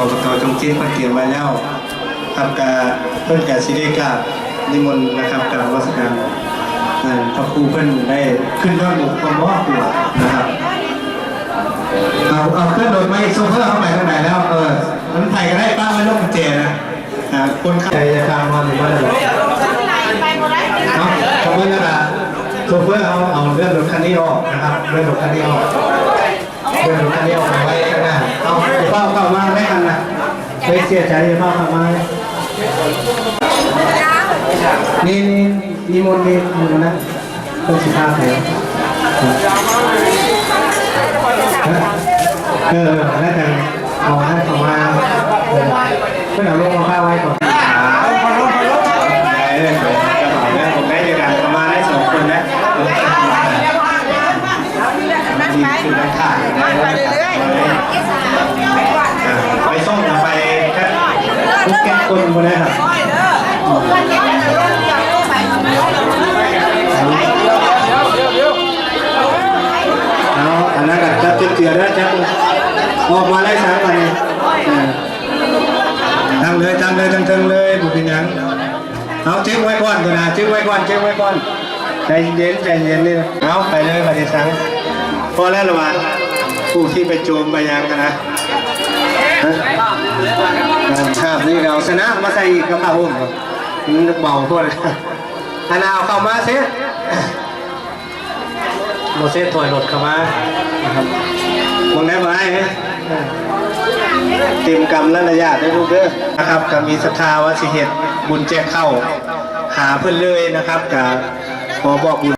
อบตจงจิ้นเพิ่นเตรียมไว้แล้วครับกาเพิ่อนกาสิได้กานิมนต์นะครับกาบวัสการพระครูเพิ่อนได้ขึ้นยอดบุกความว่าตัวนะครับเอาเอาขึ้นรถมาอีกโซเฟอร์เข้าไปข้างในแล้วเออมันไทยก็ได้ป้าไม่ต้องกุญแจนะอ่าคนขับใจจะตามมาหรือว่าอะไรเอาขอบคุณนะครับโชเฟอร์เอาเอาเลื่อนรถคันนี้ออกนะครับเลื่อนรถคันนี้ออกเลื่อนรถคันนี้ออกไว้ สียใจเป้าเข้ามนี่นี่นี่มนต์นี่มนต์นะต้องสิบห้าแผลเออน่าจะเอาให้เขามาเออเพื่อนเอาลงมาผ้าไว้ก่อนได้เลยกระเป๋าเนี่ยได้เดียวกันประมาณได้สองคนนะมีคือได้ถ่ายได้ไปส่งไปแค่ทุกแก่ คนคนนี้ครับเอาอันนั้นก็จับเจือแล้วจับออกมาได้สามวันนี้ตั้งเลยตั้งเลยตั้งเทิงเลยบุพิยังเอาเช็คไว้ก่อนตัวนะเช็คไว้ก่อนเช็คไว้ก่อนใจเย็นใจเย็นนี่นะเอาไปเลยไปที่สังพอแล้วหรือวะ ผู้ที่ไปโจมไปยังกันนะฮะครับนี่เราชนะมาใส่อีกกระเป๋าผมมันเบาพวกเลยอันเอาเข้ามาเซ็ตโมเสสถอยรถเข้ามานะครับมองได้ไหมเต็มกรรมและระยะได้ลูกเด้อนะครับก็มีศรัทธาว่าสิเหตุบุญแจกเข้า หาเพื่อนเลยนะครับกับขอบอกบุญ